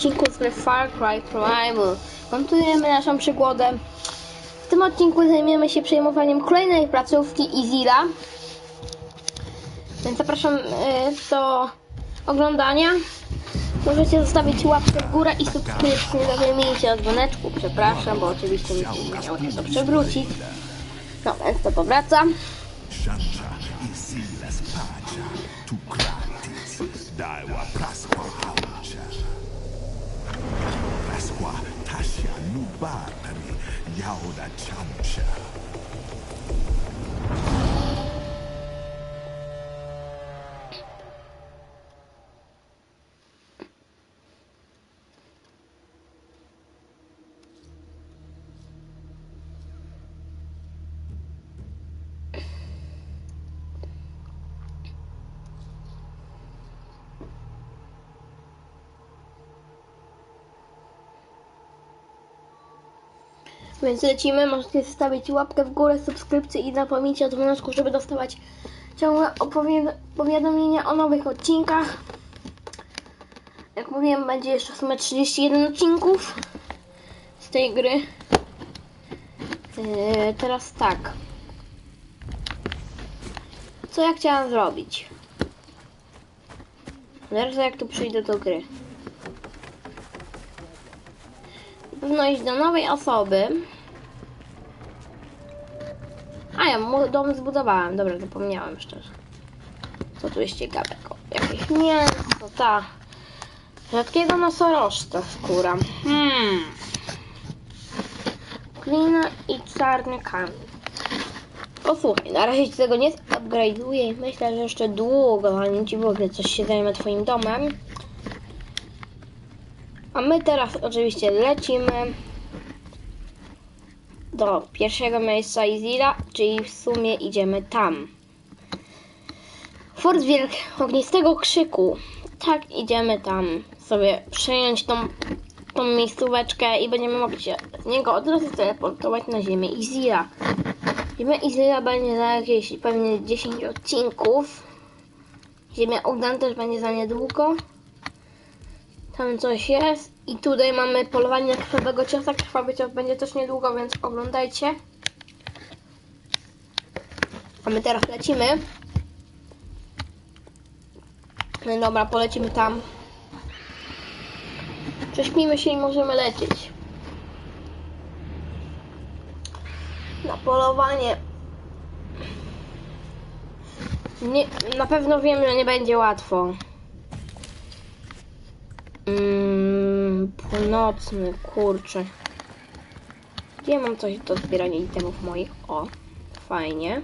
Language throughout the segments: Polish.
odcinku z Far Cry Primal. Kontujemy naszą przygodę. W tym odcinku zajmiemy się przejmowaniem kolejnej placówki Izila. Więc zapraszam y, do oglądania. Możecie zostawić łapkę w górę i subskrypcję, zajmijcie od dzwoneczku. Przepraszam, bo oczywiście mi się się to przewrócić. No więc to powracam. Shanta isilas pacha tu gratis prasqua lupa dari yao da cha Więc lecimy, możecie zostawić łapkę w górę, subskrypcję i zapomnijcie o dzwoneczku, żeby dostawać ciągłe powiadomienia o nowych odcinkach. Jak mówiłem, będzie jeszcze w sumie 31 odcinków z tej gry. Yy, teraz tak. Co ja chciałam zrobić? Zaraz jak tu przyjdę do gry. Pewno iść do nowej osoby. A ja mu dom zbudowałem. Dobra, zapomniałem szczerze. Co tu jest ciekawego? Jakieś mięso, ta. Rzadkiego nosorożca skóra. Hmm. Glina i czarny kamień. Posłuchaj, na razie ci tego nie upgrade'uję myślę, że jeszcze długo, zanim ci w ogóle coś się zajmę twoim domem. A my teraz oczywiście lecimy do pierwszego miejsca Izira, czyli w sumie idziemy tam. Fort Wilk Ognistego Krzyku. Tak, idziemy tam sobie przejąć tą, tą miejscóweczkę i będziemy mogli się z niego od razu teleportować na ziemię Izira. Ziemia Izira będzie za jakieś pewnie 10 odcinków. Ziemia Ogdan też będzie za niedługo. Tam coś jest. I tutaj mamy polowanie krwawego ciosa. Krwawy cios będzie też niedługo, więc oglądajcie. A my teraz lecimy. No dobra, polecimy tam. Prześpimy się i możemy lecieć. Na polowanie. Nie, na pewno wiem, że nie będzie łatwo. Mm, północny, kurczę. Gdzie mam coś do zbierania itemów moich? O, fajnie.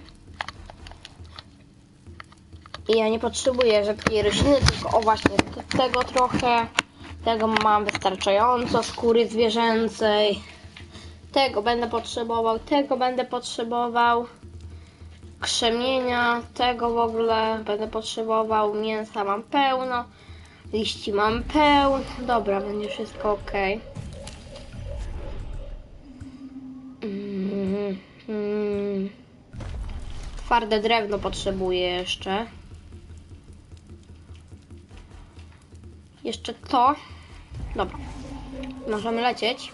I ja nie potrzebuję rzadkiej rośliny, tylko o właśnie te- tego trochę. Tego mam wystarczająco, skóry zwierzęcej. Tego będę potrzebował, tego będę potrzebował. Krzemienia, tego w ogóle będę potrzebował. Mięsa mam pełno. Liści mam pełno. Dobra, będzie wszystko ok. Mm, mm. Twarde drewno potrzebuję jeszcze. Jeszcze to. Dobra. Możemy lecieć.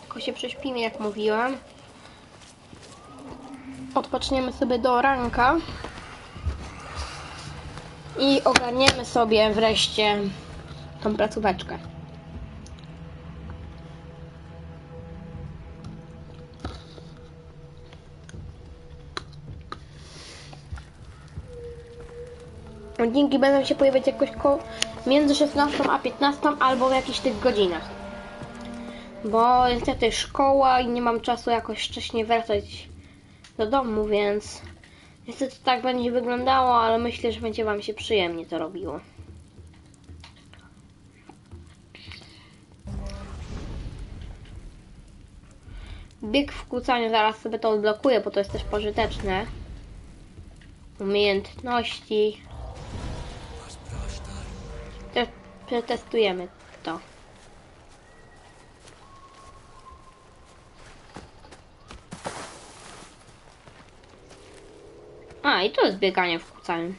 Tylko się prześpimy, jak mówiłem. Odpoczniemy sobie do ranka. I ogarniemy sobie wreszcie tą placóweczkę. Odcinki będą się pojawiać jakoś ko- między 16 a 15 albo w jakichś tych godzinach. Bo niestety szkoła i nie mam czasu jakoś wcześniej wracać do domu, więc niestety tak będzie wyglądało, ale myślę, że będzie Wam się przyjemnie to robiło. Bieg w kłócaniu, zaraz sobie to odblokuję, bo to jest też pożyteczne. Umiejętności. Te- Przetestujemy to. A, i to jest bieganie w kucaniu.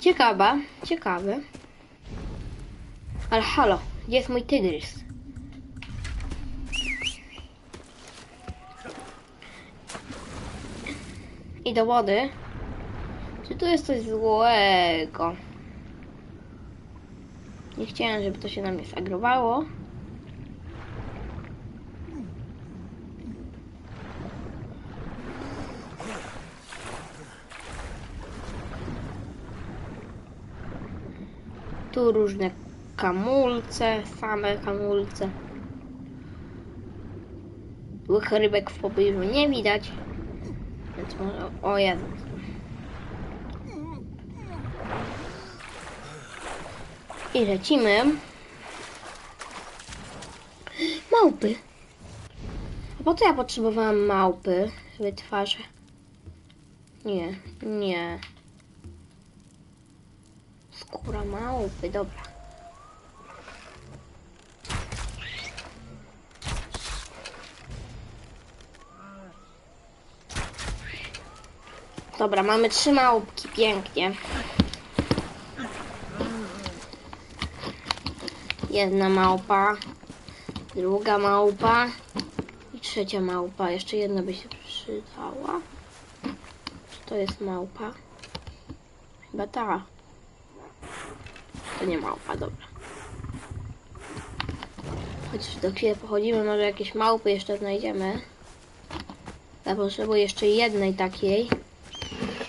Ciekawe, ciekawe. Ale halo, Gdzie jest mój tygrys? I do wody. Czy tu jest coś złego? Nie chciałem, żeby to się na mnie zagrowało. Tu różne kamulce, same kamulce. Złych rybek w pobliżu nie widać. Więc może... O Jezu. I lecimy. Małpy. Po co ja potrzebowałam małpy? Wytwarzę. Nie, nie. Skóra małpy, dobra. Dobra, mamy trzy małpki, pięknie. Jedna małpa, druga małpa i trzecia małpa. Jeszcze jedna by się przydała. Czy to jest małpa? Chyba ta. To nie małpa, dobra. Chociaż do chwilę pochodzimy, może jakieś małpy jeszcze znajdziemy. Ja potrzebuję jeszcze jednej takiej.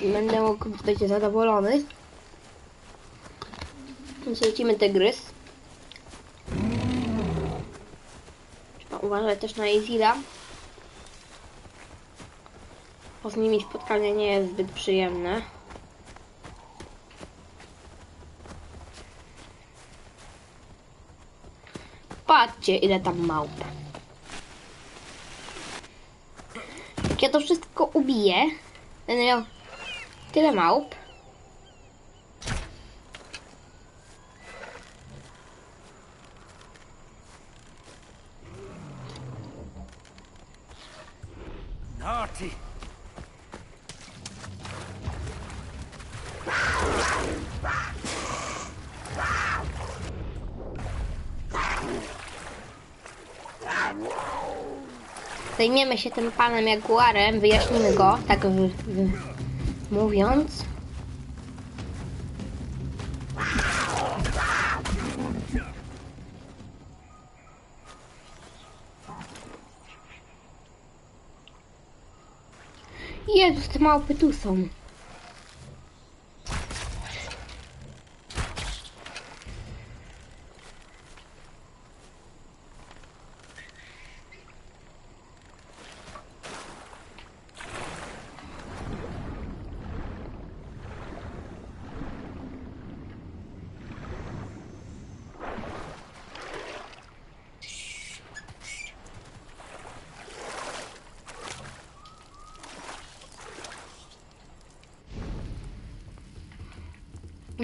I będę mógł być zadowolony. Więc lecimy tygrys. Trzeba uważać też na Izila. Bo z nimi spotkanie nie jest zbyt przyjemne. Patrzcie, ile tam małp. Jak ja to wszystko ubiję, będę miał tyle małp. Zajmiemy się tym panem Jaguarem, wyjaśnimy go, tak w, w, mówiąc. Jezus, te małpy tu są.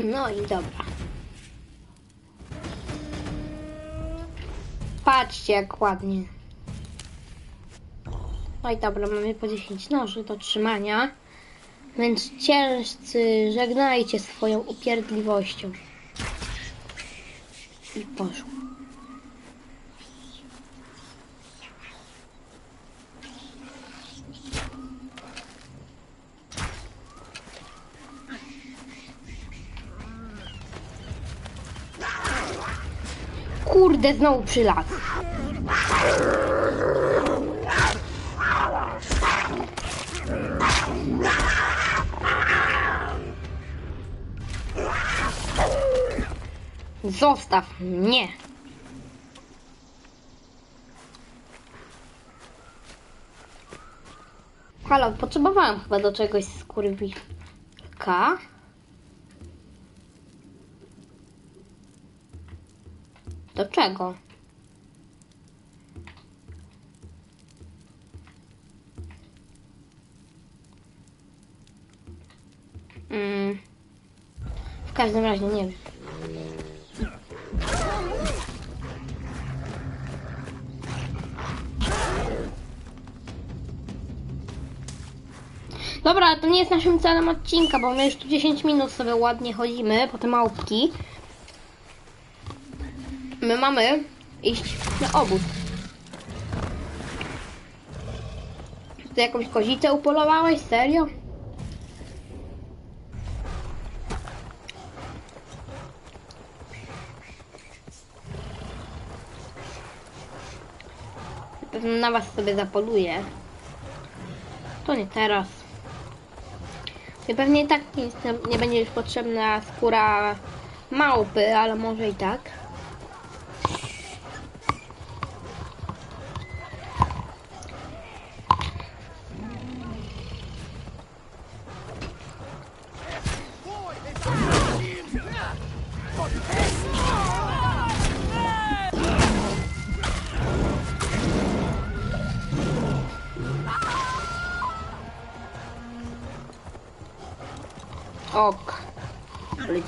No i dobra. Patrzcie jak ładnie. No i dobra, mamy po 10 noży do trzymania. Więc ciężcy, żegnajcie swoją upierdliwością. I poszło. Kurde, znowu przylazł. Zostaw mnie. Halo, potrzebowałam chyba do czegoś skurwilka. Do czego? Mm. W każdym razie nie wiem. Dobra, to nie jest naszym celem odcinka, bo my już tu 10 minut sobie ładnie chodzimy po te małpki. My mamy iść na obóz. Ty jakąś kozicę upolowałeś? Serio? Pewno na was sobie zapoluję. To nie teraz. I pewnie i tak nie będzie już potrzebna skóra małpy, ale może i tak.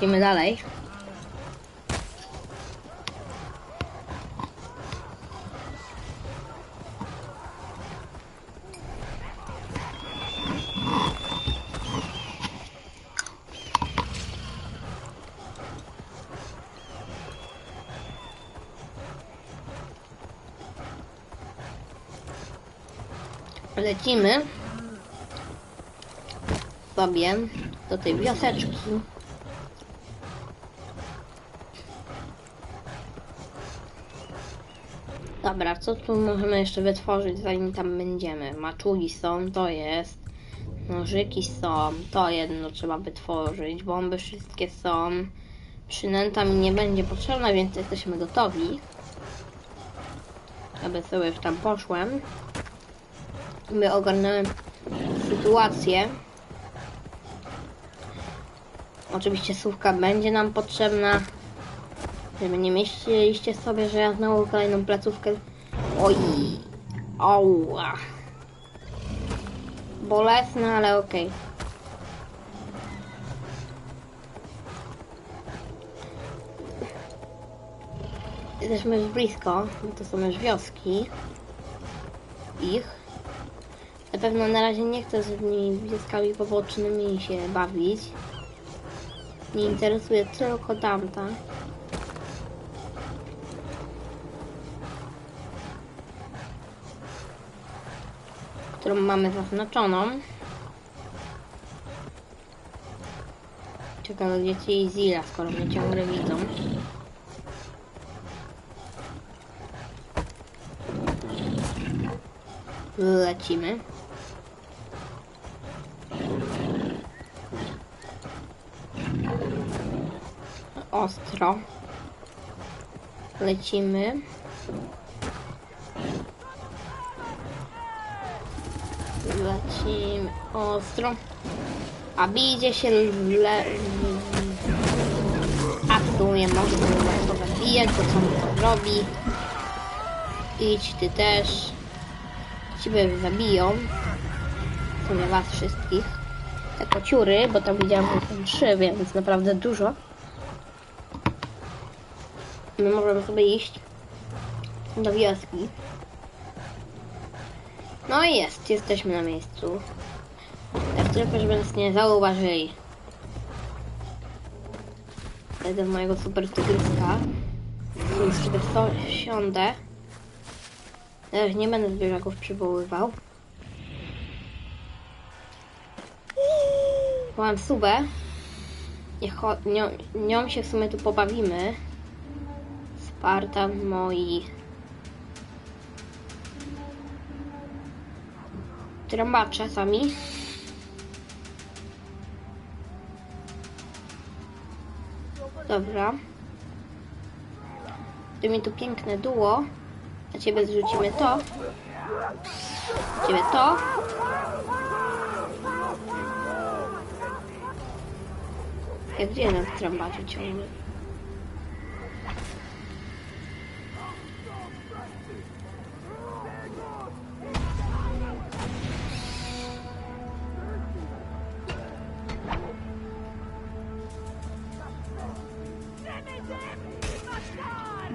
Lecimy dalej. Lecimy sobie do tej wioseczki. Dobra, co tu możemy jeszcze wytworzyć zanim tam będziemy? Maczugi są, to jest. Nożyki są, to jedno trzeba wytworzyć. Bomby wszystkie są. Przynęta mi nie będzie potrzebna, więc jesteśmy gotowi. Aby sobie już tam poszłem. My ogarnąłem sytuację. Oczywiście słówka będzie nam potrzebna. Żeby nie myśleliście sobie, że ja znowu kolejną placówkę. Oj. Oła. Bolesne, ale okej. Jesteśmy już blisko, bo to są już wioski. Ich. Na pewno na razie nie chcę z tymi wioskami pobocznymi się bawić. Nie interesuje tylko tamta. Którą mamy zaznaczoną. Ciekawe gdzie ci Zila, skoro mnie ciągle widzą. Lecimy. ostro. Lecimy. Lecimy ostro. A bijcie się le... A w sumie mogę to zabijać, bo co mi to robi. Idź ty też. Ciebie zabiją. W sumie was wszystkich. Te kociury, bo tam widziałam, że są trzy, więc naprawdę dużo. My możemy sobie iść do wioski. No i jest, jesteśmy na miejscu. Tak tylko, żeby nas nie zauważyli. Wejdę w mojego super tygryska. Już so- siądę. Już nie będę zwierzaków przywoływał. Mam subę. Niech nią, nią się w sumie tu pobawimy. Spartan moi. Trąbacze sami. Dobra. Ty mi tu piękne duo. A ciebie zrzucimy to. Ciebie to. Jak gdzie nas trąbacze ciągle?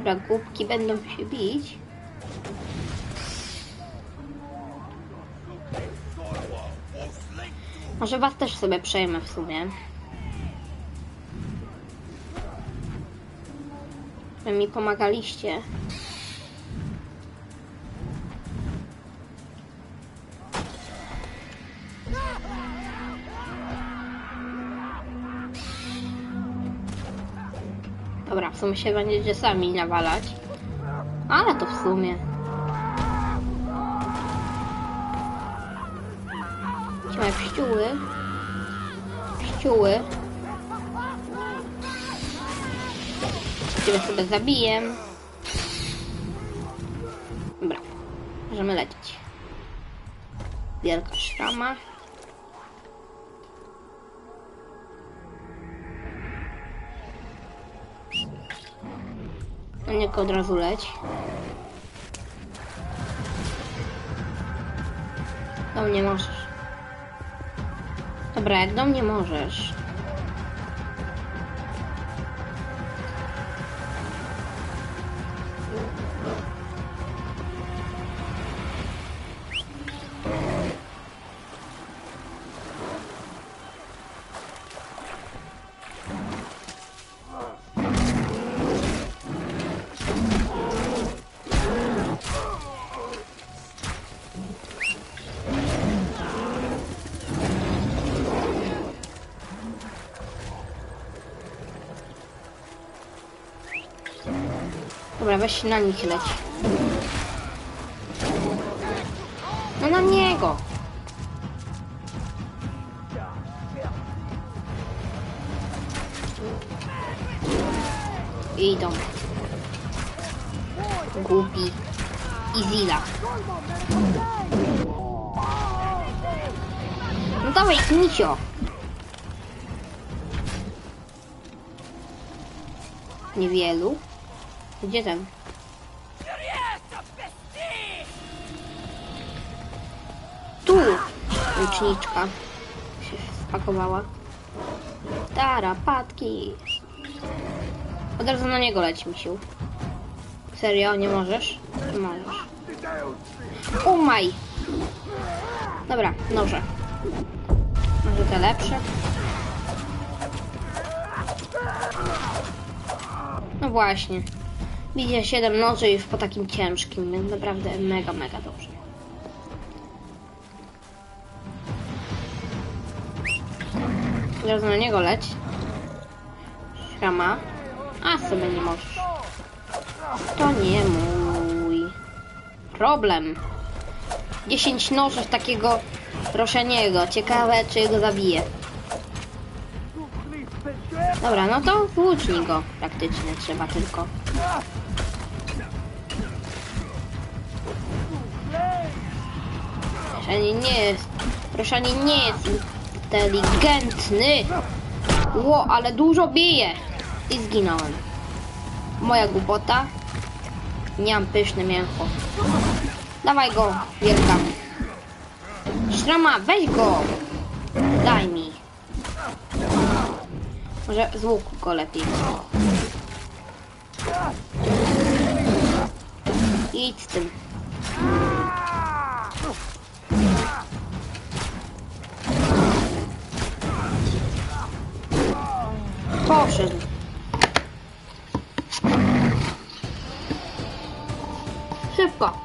Dobra, głupki będą się bić. Może was też sobie przejmę w sumie. że mi pomagaliście. Się będziecie sami nawalać. Ale to w sumie. Trzymaj pściuły. Pściuły. Ciebie sobie zabiję. Dobra. Możemy lecieć. Wielka szrama. No nie od razu leć. Do mnie możesz. Dobra, jak do mnie możesz. Dobra, na nich leć. No na niego. Idą. Głupi. I. No dawaj, Knisio. Niewielu. Gdzie ten? Tu! Łuczniczka się spakowała. Tarapatki. Od razu na niego leć, misiu. Serio, nie możesz? Nie możesz. Umaj! Dobra, noże. Może te lepsze? No właśnie. Widzę 7 noży już po takim ciężkim, więc naprawdę mega, mega dobrze. Od razu na niego leć. Szrama. A sobie nie możesz. To nie mój problem. 10 noży takiego roszeniego. Ciekawe, czy go zabije. Dobra, no to włócznij go praktycznie trzeba tylko. Roszenie nie jest, Roszenie nie jest inteligentny. Ło, ale dużo bije. I zginąłem. Moja głupota. Nie mam pyszne mięcho. Dawaj go, wielka. Szrama, weź go. Daj mi. Może z łuku go lepiej. Idź z tym. Poszedł. Szybko.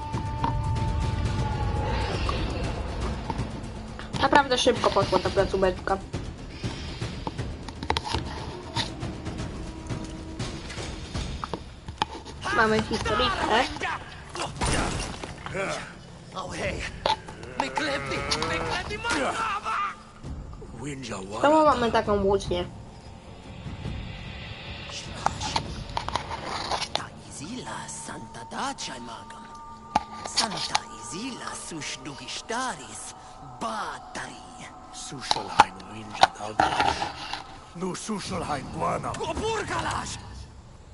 Naprawdę szybko poszła ta placóweczka. Mamy historyjkę. Czemu mamy taką włócznię? Plaća magam. Sanataizi la suš dugištaris, batari. Sušalhain vinja daldaš. Nu sušalhain guana. Ko purkalaš?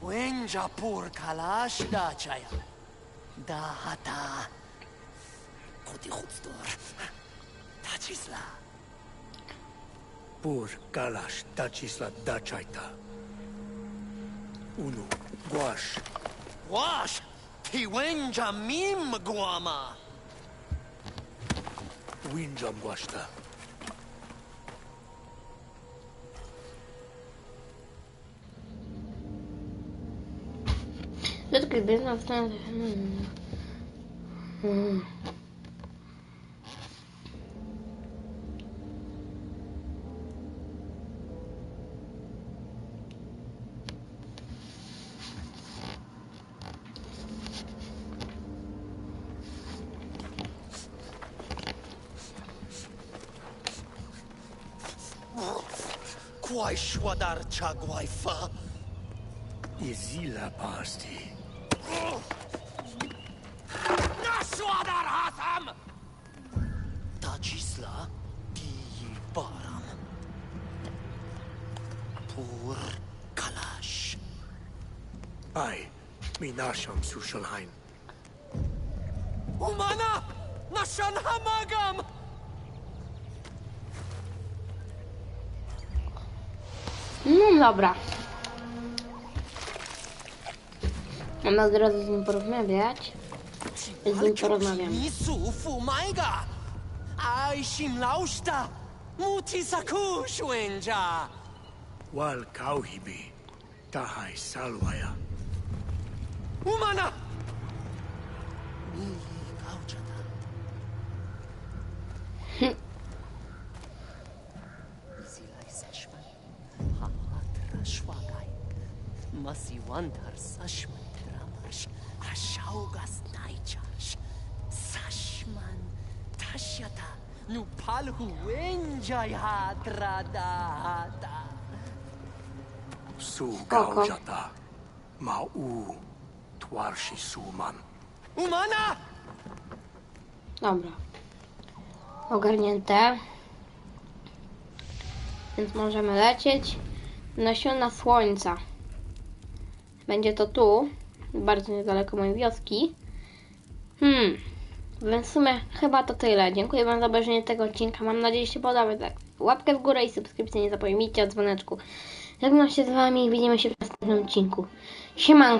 Uenja purkalaš dačaja. Da hata. Kudi hutstor. Tačisla. Purkalaš tačisla Dacaita, Unu, guaș, guaș. Hiwenja mim guama. Winjam guashta. get good, but enough time. Kwaj szładarcza głajfa. Izila pasti. Na szładar hasam! Tajisla piji baram. Pur kalash. Aj, mi naszam suszolhain. No dobra. Mamy od razu z nim porozmawiać. Z nim porozmawiam. Nisu fumaiga. Ai shim lausta. Muti sakush wenja. Wal kauhibi. Tahai salwaya. Umana! Tashyata. Nu palhu wenjay hadradata. Su gaujata. Ma'u. Twarshi suman. Umana! Dobra. Ogarnięte. Więc możemy lecieć. Nasiona słońca. Będzie to tu. Bardzo niedaleko mojej wioski. Hmm. Więc w sumie chyba to tyle. Dziękuję Wam za obejrzenie tego odcinka. Mam nadzieję, że się podoba. Tak. Łapkę w górę i subskrypcję nie zapomnijcie o dzwoneczku. Żegnam się z Wami i widzimy się w następnym odcinku. Siemanko.